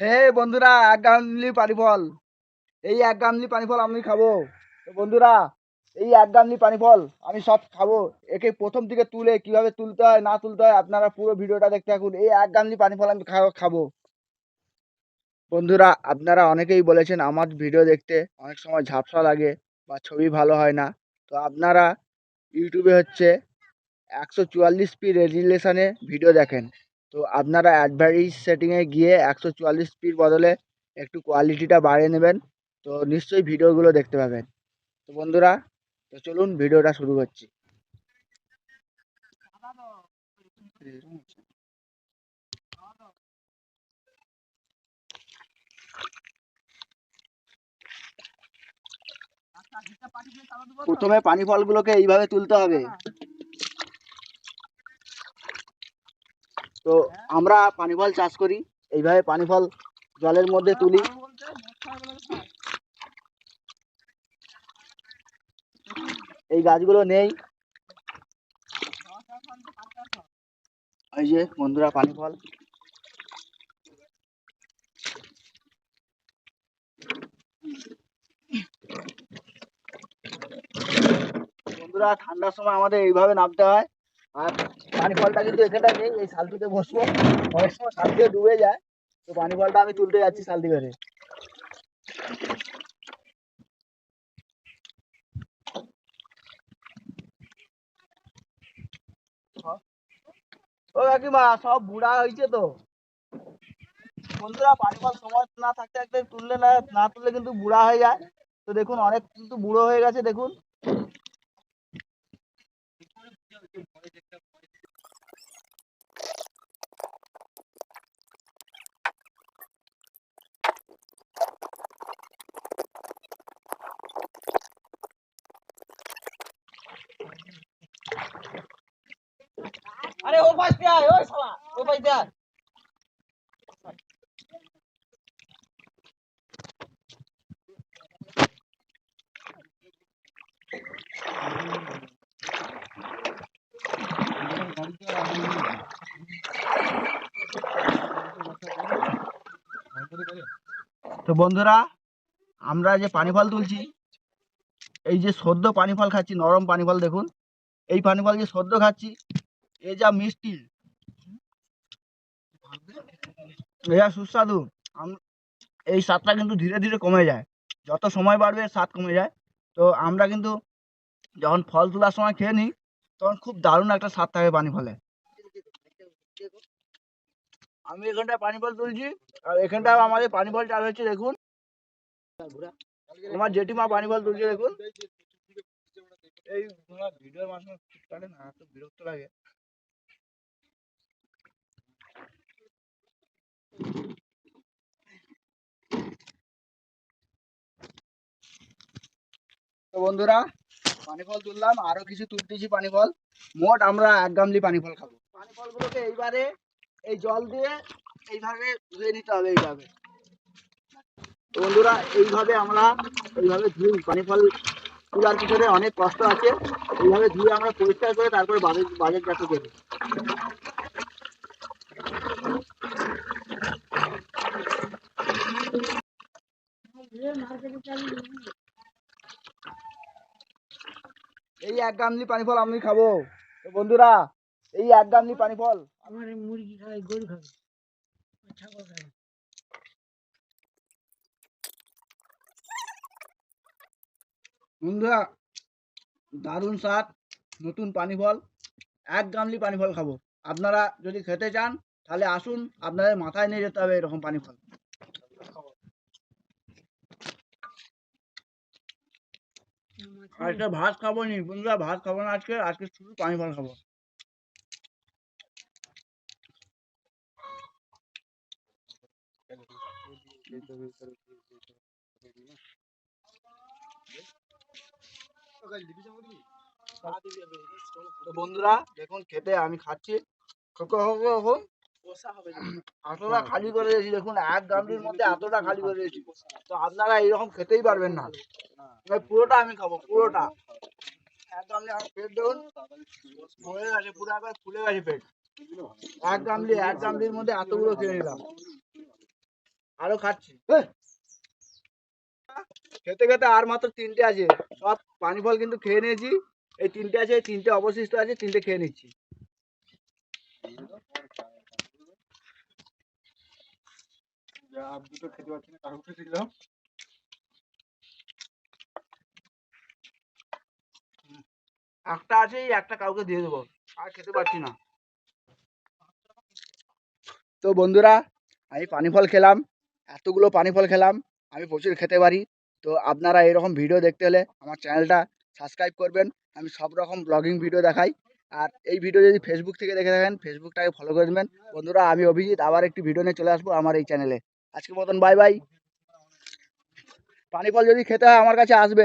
হে বন্ধুরা, এক গামলি পানি ফল। এই এক গামলি পানি ফল আমি খাব। তো বন্ধুরা, এই এক গামলি পানি ফল আমি সব খাব। একে প্রথম থেকে তুলে কীভাবে তুলতে হয়, না তুলতে হয়, আপনারা পুরো ভিডিওটা দেখতে থাকুন। এই এক গামলি পানি ফল আমি খাব। বন্ধুরা, আপনারা অনেকেই বলেছেন আমার ভিডিও দেখতে অনেক সময় ঝাপসা লাগে বা ছবি ভালো হয় না। তো আপনারা ইউটিউবে হচ্ছে একশো চুয়াল্লিশ পি রেজুলেশনে ভিডিও দেখেন। তো আপনারা অ্যাডভার্টাইজ সেটিংয়ে গিয়ে একশো চুয়াল্লিশ পির বদলে একটু কোয়ালিটিটা বাড়িয়ে নেবেন। তো নিশ্চয়ই ভিডিওগুলো দেখতে পাবেন। তো বন্ধুরা, তো চলুন ভিডিওটা শুরু করছি। প্রথমে পানি ফলগুলোকে এইভাবে তুলতে হবে। তো আমরা পানি ফল চাষ করি, এইভাবে পানি ফল জলের মধ্যে তুলি। এই গাছগুলো নেই। এই যে বন্ধুরা পানি ফল বন্ধুরা, ঠান্ডার সময় আমাদের এইভাবে নামতে হয়। আর পানি ফলটা কিন্তু এখানটা নেই, এই শালটিতে বসবো। অনেক সময় শালটিতে ডুবে যায়, তো পানি ফলটা আমি তুলতে যাচ্ছি শালটি করে ও কাকিমা, সব বুড়া হয়েছে তো। বন্ধুরা, পানি ফল সময় না থাকতে থাকতে তুললে না না তুললে কিন্তু বুড়া হয়ে যায়। তো দেখুন, অনেক কিন্তু বুড়ো হয়ে গেছে, দেখুন। আরে ও পাশ দিয়ে আয়, ওই শালা, ও পাশ দিয়ে আয়। তো বন্ধুরা, আমরা যে পানি ফল তুলছি, এই যে সদ্য পানি ফল খাচ্ছি, নরম পানি ফল দেখুন, এই পানি ফল যে সদ্য খাচ্ছি এ যা মিষ্টি। এ সুস্বাদু। এই স্বাদটা কিন্তু ধীরে ধীরে কমে যায়। যত সময় বাড়বে, স্বাদ কমে যায়। তো আমরা কিন্তু যখন ফল তোলার সময় খেয়ে নিই, তখন খুব দারুণ একটা স্বাদ থাকে পানি ফলে। আমি এখানটায় পানি ফল তুলছি, আর এখানটায় আমাদের পানি ফল চাল হচ্ছে, দেখুন। আমার জেঠিমা পানি ফল তুলছে, দেখুন। এই ভিডিওর কাটে না, এত বিরক্ত লাগে। বন্ধুরা পানি ফল তুললাম, আরও কিছু তুলতেছি পানি ফল মোট আমরা এক গামলি পানি ফল খাব। পানি ফলগুলোকে এইবারে এই জল দিয়ে এইভাবে ধুয়ে নিতে হবে এইভাবে। বন্ধুরা, এইভাবে আমরা এইভাবে ধুই। পানি ফল তোলার পিছনে অনেক কষ্ট আছে। এইভাবে ধুয়ে আমরা পরিষ্কার করে তারপরে বাজার বাজার যাতে দেবো এই এক গামলি পানি ফল আমি খাব। তো বন্ধুরা এই এক গামলি পানি ফল। আমার মুরগি খায় গরু খাবে ছাগল খাবে বন্ধুরা দারুণ স্বাদ নতুন পানি ফল। এক গামলি পানি ফল খাব। আপনারা যদি খেতে চান তাহলে আসুন আপনাদের মাথায় নিয়ে যেতে হবে এরকম পানি ফল। আজকে ভাত খাব নি বন্ধুরা ভাত খাব না আজকে। আজকে শুধু পানি ফল খাব। বন্ধুরা দেখুন খেতে আমি খাচ্ছি। খোকো খোকো এখন এতটা খালি করে দিয়েছি দেখুন এক গামলির মধ্যে এতটা খালি করে দিয়েছি। তো আপনারা এইরকম খেতেই পারবেন না। পুরোটা আমি খাব পুরোটা। এক গামলি পেট দেখুন ভরে গেছে পুরো একবার ফুলে গেছে পেট। এক গামলি এক গামলির মধ্যে এতগুলো খেয়ে নিলাম। আরও খাচ্ছি। খেতে খেতে আর মাত্র তিনটে আছে। সব পানি ফল কিন্তু খেয়ে নিয়েছি। এই তিনটে আছে তিনটে অবশিষ্ট আছে তিনটে খেয়ে নিচ্ছি। দুটো খেতে পারছি না কারও খেতে একটা আছে একটা কাউকে দিয়ে দেবো। আর খেতে পারছি না। তো বন্ধুরা, আমি পানি ফল খেলাম, এতগুলো পানি ফল খেলাম, আমি প্রচুর খেতে পারি। তো আপনারা এরকম ভিডিও দেখতে হলে আমার চ্যানেলটা সাবস্ক্রাইব করবেন। আমি সব রকম ব্লগিং ভিডিও দেখাই। আর এই ভিডিও যদি ফেসবুক থেকে দেখে থাকেন ফেসবুকটাকে ফলো করে দেবেন বন্ধুরা, আমি অভিজিৎ, আবার একটি ভিডিও নিয়ে চলে আসব আমার এই চ্যানেলে আজকের মতন বাই বাই পানি ফল যদি খেতে হয়, আমার কাছে আসবে।